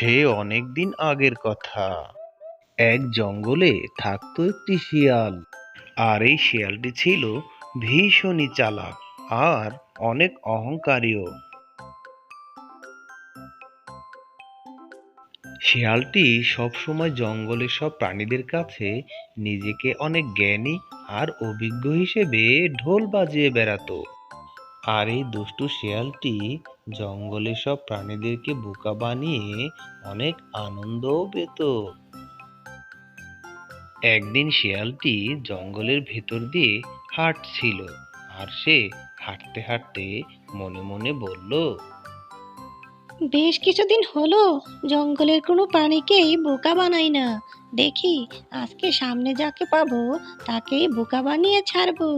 সে অনেক দিন আগের কথা। এক জঙ্গলে থাকতো একটি শিয়াল। আর এই শিয়ালটি ছিল ভীষণই চালাক আর অনেক অহংকারীও। শিয়ালটি সবসময় জঙ্গলের সব প্রাণীদের কাছে নিজেকে অনেক জ্ঞানী আর অভিজ্ঞ হিসেবে ঢোল বাজিয়ে বেড়াতো। আর এই দুষ্টু শিয়ালটি জঙ্গলের সব প্রাণীদেরকে বোকা বানিয়ে অনেক আনন্দও পেত। একদিন শিয়ালটি জঙ্গলের ভেতর দিয়ে হাঁটছিল আর সে হাঁটতে হাঁটতে মনে মনে বলল বেশ কিছুদিন হলো জঙ্গলের কোনো প্রাণীকেই বোকা বানাই না। দেখি আজকে সামনে যাকে পাবো তাকেই বোকা বানিয়ে ছাড়বো।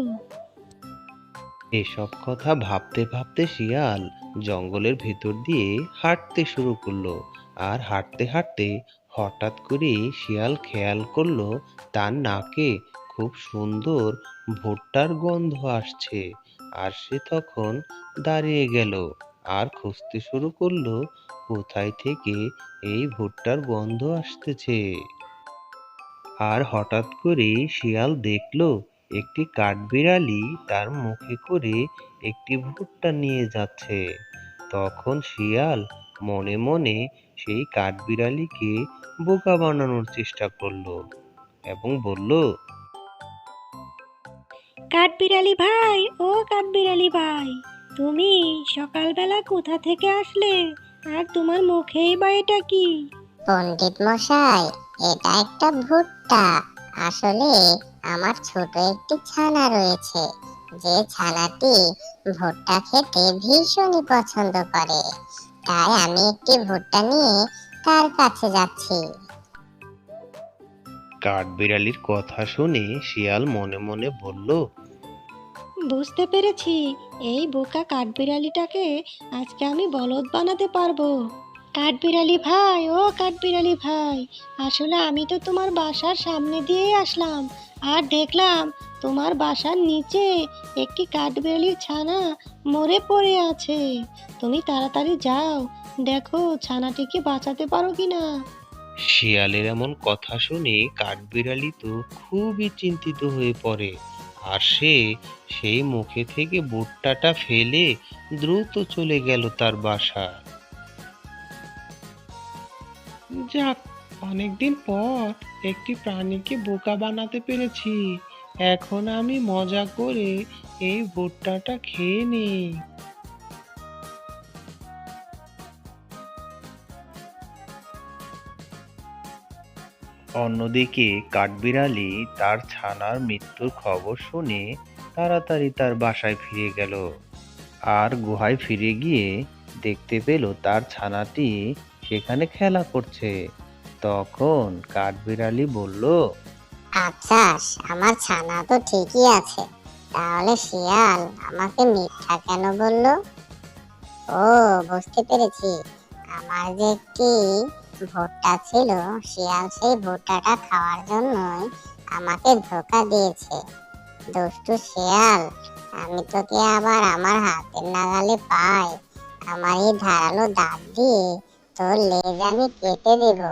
এসব কথা ভাবতে ভাবতে শিয়াল জঙ্গলের ভেতর দিয়ে হাঁটতে শুরু করল। আর হাঁটতে হাঁটতে হঠাৎ করে শিয়াল খেয়াল করল, তার নাকে খুব সুন্দর ভুট্টার গন্ধ আসছে। আর সে তখন দাঁড়িয়ে গেল আর খুঁজতে শুরু করল, কোথায় থেকে এই ভুট্টার গন্ধ আসতেছে? আর হঠাৎ করে শিয়াল দেখল, একটি কাঠবিড়ালি তার মুখে করে একটি ভুট্টা নিয়ে যাচ্ছে। তখন শিয়াল মনে মনে সেই কাঠবিড়ালিকে বোকা বানানোর চেষ্টা করল এবং বলল কাঠবিড়ালি ভাই ও কাঠবিড়ালি ভাই তুমি সকালবেলা কোথা থেকে আসলে? আর তোমার মুখেই বা এটা কি? পণ্ডিত মশাই এটা একটা ভুট্টা। আসলে আমার ছোট একটি ছানা রয়েছে। যে ছানাটি ভুট্টা খেতে ভীষণই পছন্দ করে তাই আমি একটি ভুট্টা নিয়ে তার কাছে যাচ্ছি। কাঠবিড়ালির কথা শুনে শিয়াল মনে মনে বলল বুঝতে পেরেছি এই বোকা কাঠবিড়ালিটাকে আজকে আমি বলদ বানাতে পারব। কাঠবিড়ালি ভাই ও কাঠবিড়ালি ভাই আসলে আমি তো তোমার বাসার সামনে দিয়েই আসলাম আর দেখলাম তোমার বাসার নিচে একটি কাঠবিড়ালির ছানা মরে পড়ে আছে। তুমি তাড়াতাড়ি যাও, দেখো ছানাটিকে বাঁচাতে পারো কিনা। শিয়ালের এমন কথা শুনে কাঠবিড়ালি তো খুবই চিন্তিত হয়ে পড়ে, আর সে সেই মুখে থেকে ভুট্টাটা ফেলে দ্রুত চলে গেল তার বাসা। যাক, অনেকদিন পর একটি প্রাণীকে বোকা বানাতে পেরেছি। এখন আমি মজা করে এই ভুট্টাটা খেয়ে নিই। অন্যদিকে কাঠবিড়ালি তার ছানার মৃত্যুর খবর শুনে তাড়াতাড়ি তার বাসায় ফিরে গেল। আর গুহায় ফিরে গিয়ে দেখতে পেল তার ছানাটি সেখানে খেলা করছে। তখন কাঠবিড়ালি বলল আচ্ছা আমার ছানা তো ঠিকই আছে। তাহলে শিয়াল আমাকে মিথ্যা কেন বলল? ও, বুঝতে পেরেছি। আমার যে একটি ভুট্টা ছিল, শিয়াল সেই ভুট্টাটা খাওয়ার জন্যই আমাকে ধোকা দিয়েছে। দুষ্টু শিয়াল, আমি তোকে আবার আমার হাতের নাগালে পাই। আমার এই ধারালো দাঁত দিয়ে তোর লেজ আমি কেটে দেবো।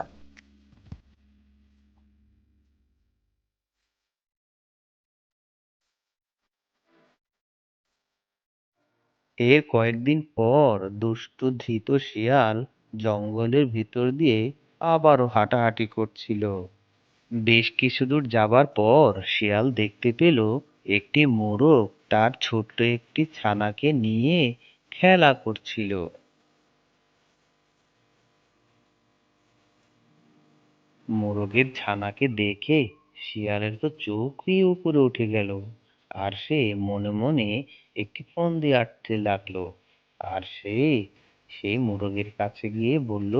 এর কয়েকদিন পর দুষ্টু ধৃত শিয়াল জঙ্গলের ভিতর দিয়ে আবারও হাঁটাহাঁটি করছিল। বেশ কিছু দূর যাবার পর শিয়াল দেখতে পেল একটি মোরগ তার ছোট্ট একটি ছানাকে নিয়ে খেলা করছিল। মোরগের ছানাকে দেখে শিয়ালের তো চোখই উপরে উঠে গেল। আর সে মনে মনে একটি ফন্দি আঁটতে লাগল। আর সে সেই মোরগের কাছে গিয়ে বলল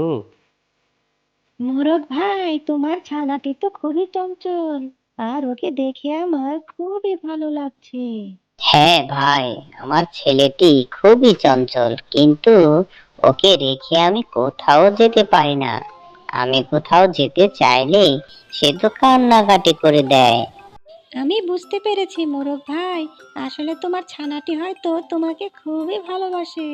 মোরগ ভাই তোমার ছানাটি তো খুবই চঞ্চল আর ওকে দেখে আমার খুবই ভালো লাগছে। হ্যাঁ ভাই আমার ছেলেটি খুবই চঞ্চল কিন্তু ওকে রেখে আমি কোথাও যেতে পারি না। আমি কোথাও যেতে চাইলে সে তো কান্নাকাটি করে দেয়। আমি বুঝতে পেরেছি মোরগ ভাই। আসলে তোমার ছানাটি হয়তো তোমাকে খুবই ভালোবাসে।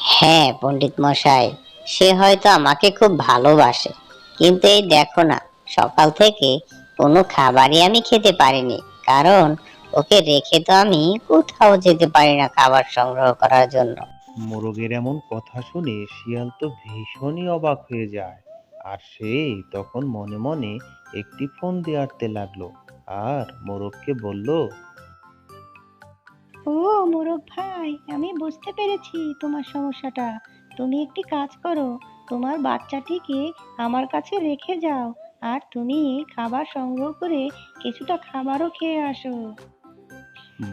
হ্যাঁ পণ্ডিত মশাই সে হয়তো আমাকে খুব ভালোবাসে। কিন্তু এই দেখো না সকাল থেকে কোনো খাবারই আমি খেতে পারিনি। কারণ ওকে রেখে তো আমি কোথাও যেতে পারি না খাবার সংগ্রহ করার জন্য। মোরগের এমন কথা শুনে শিয়াল তো ভীষণই অবাক হয়ে যায়। আর সে তখন মনে মনে একটি ফোন দিয়ে আটতে লাগল। আর মোরগকে বলল ও মোরগ ভাই আমি বুঝতে পেরেছি তোমার সমস্যাটা। তুমি একটি কাজ করো তোমার বাচ্চাটিকে আমার কাছে রেখে যাও আর তুমি খাবার সংগ্রহ করে কিছুটা খাবারও খেয়ে আসো।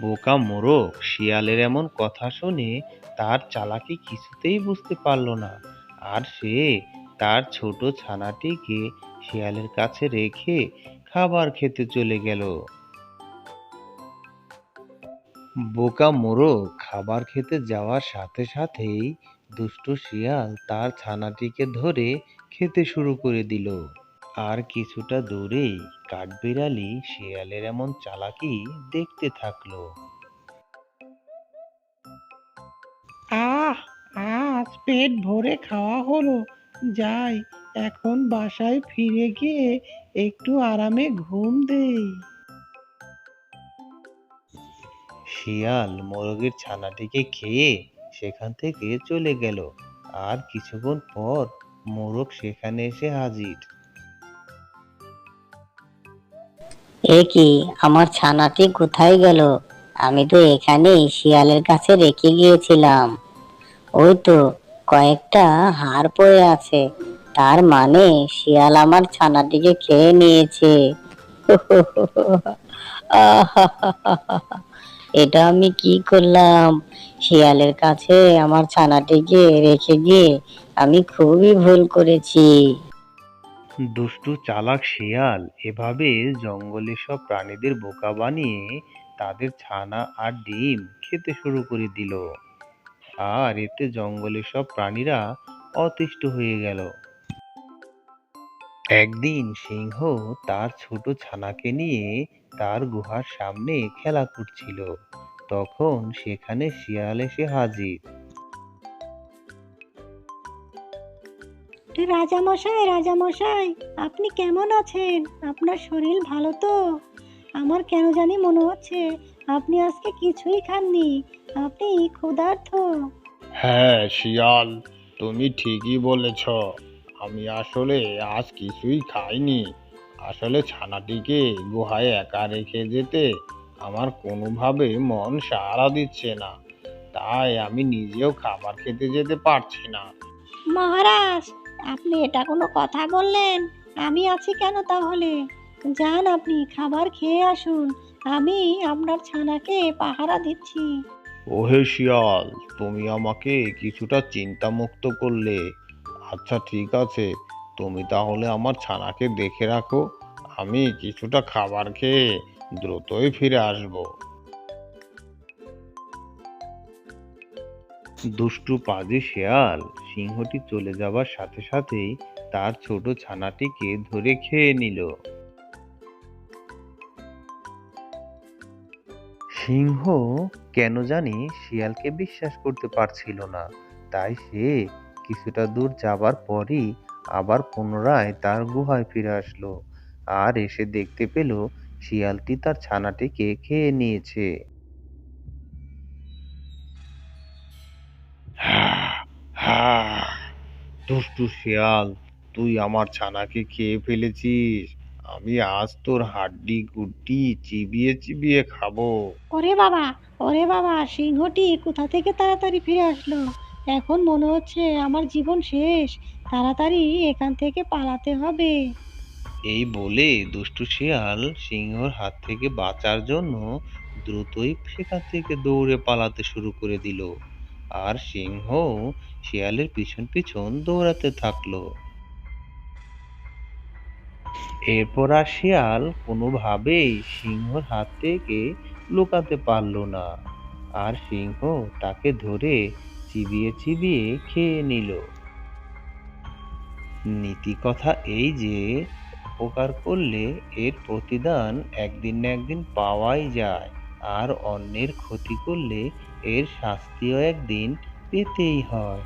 বোকা মোরগ শিয়ালের এমন কথা শুনে তার চালাকি কিছুতেই বুঝতে পারল না। আর সে তার ছোট ছানাটিকে শিয়ালের কাছে রেখে খাবার খেতে চলে গেল। বোকা মোরগ খাবার খেতে যাওয়ার সাথে সাথেই দুষ্টু শিয়াল তার ছানাটিকে ধরে খেতে শুরু করে দিল। আর কিছুটা দূরেই কাঠবিড়ালি শিয়ালের এমন চালাকি দেখতে থাকল। আহ, আজ পেট ভরে খাওয়া হলো। যাই এখন বাসায় ফিরে গিয়ে একটু আরামে ঘুম দেই। শিয়াল মোরগের ছানাটিকে খেয়ে সেখান থেকে চলে গেল। আর কিছুক্ষণ পর মোরগ সেখানে এসে হাজির। এ কি আমার ছানাটি কোথায় গেল? আমি তো এখানেই শিয়ালের কাছে রেখে গিয়েছিলাম। ওই তো কয়েকটা হাড় পড়ে আছে। তার মানে শিয়াল আমার ছানাটিকে খেয়ে নিয়েছে। এটা আমি কি করলাম? শিয়ালের কাছে আমার ছানাটিকে রেখে গিয়ে আমি খুবই ভুল করেছি। দুষ্টু, চালাক শিয়াল, এভাবে জঙ্গলে সব প্রাণীদের বোকা বানিয়ে তাদের ছানা আর ডিম খেতে শুরু করে দিল। আর এতে জঙ্গলের সব প্রাণীরা অতিষ্ঠ হয়ে গেল। একদিন সিংহ তার ছোট ছানাকে নিয়ে তার গুহার সামনে খেলা করছিল। তখন সেখানে শিয়াল এসে হাজির। রাজামশাই রাজামশাই আপনি কেমন আছেন? আপনার শরীর ভালো তো? আমার কেন জানি মনে হচ্ছে আপনি আজকে কিছুই খাননি। আপনি ক্ষুধার্ত। হ্যাঁ শিয়াল তুমি ঠিকই বলেছ। আমি আসলে আজ কিছুই খাইনি। আসলে ছানাটিকে গুহায় একা রেখে যেতে আমার কোনোভাবে মন সাড়া দিচ্ছে না। তাই আমি নিজেও খাবার খেতে যেতে পারছি না। মহারাজ আপনি এটা কোনো কথা বললেন? আমি আছি কেন তাহলে? যান আপনি খাবার খেয়ে আসুন। আমি আপনার ছানাকে পাহারা দিচ্ছি। ওহে শিয়াল তুমি আমাকে কিছুটা চিন্তামুক্ত করলে। আচ্ছা ঠিক আছে। তুমি তাহলে আমার ছানাকে দেখে রাখো। আমি কিছুটা খাবার খেয়ে দ্রুতই ফিরে আসব। দুষ্টু পাজি শেয়াল সিংহটি চলে যাবার সাথে সাথেই তার ছোট ছানাটিকে ধরে খেয়ে নিল। সিংহ কেন জানি শিয়ালকে বিশ্বাস করতে পারছিল না। তাই সে কিছুটা দূর যাবার পরই আবার পুনরায় তার গুহায় ফিরে আসলো আর এসে দেখতে পেল শিয়ালটি তার ছানাটিকে খেয়ে নিয়েছে। হা দুষ্টু শিয়াল তুই আমার ছানাকে খেয়ে ফেলেছিস। আমি আজ তোর হাড্ডি গুড্ডি চিবিয়ে চিবিয়ে খাব। ওরে বাবা ওরে বাবা সিংহটি কোথা থেকে তাড়াতাড়ি ফিরে আসলো? এখন মনে হচ্ছে আমার জীবন শেষ। তাড়াতাড়ি এখান থেকে পালাতে হবে। এই বলে দুষ্টু শিয়াল সিংহর হাত থেকে বাঁচার জন্য দ্রুতই সেখান থেকে দৌড়ে পালাতে শুরু করে দিল। আর সিংহ শিয়ালের পিছন পিছন দৌড়াতে থাকল। এরপর আর শিয়াল কোনোভাবেই সিংহর হাত থেকে লুকাতে পারল না। আর সিংহ তাকে ধরে চিবিয়ে চিবিয়ে খেয়ে নিল। নীতি কথা এই যে, উপকার করলে এর প্রতিদান একদিন না একদিন পাওয়াই যায়, আর অন্যের ক্ষতি করলে এর শাস্তিও একদিন পেতেই হয়।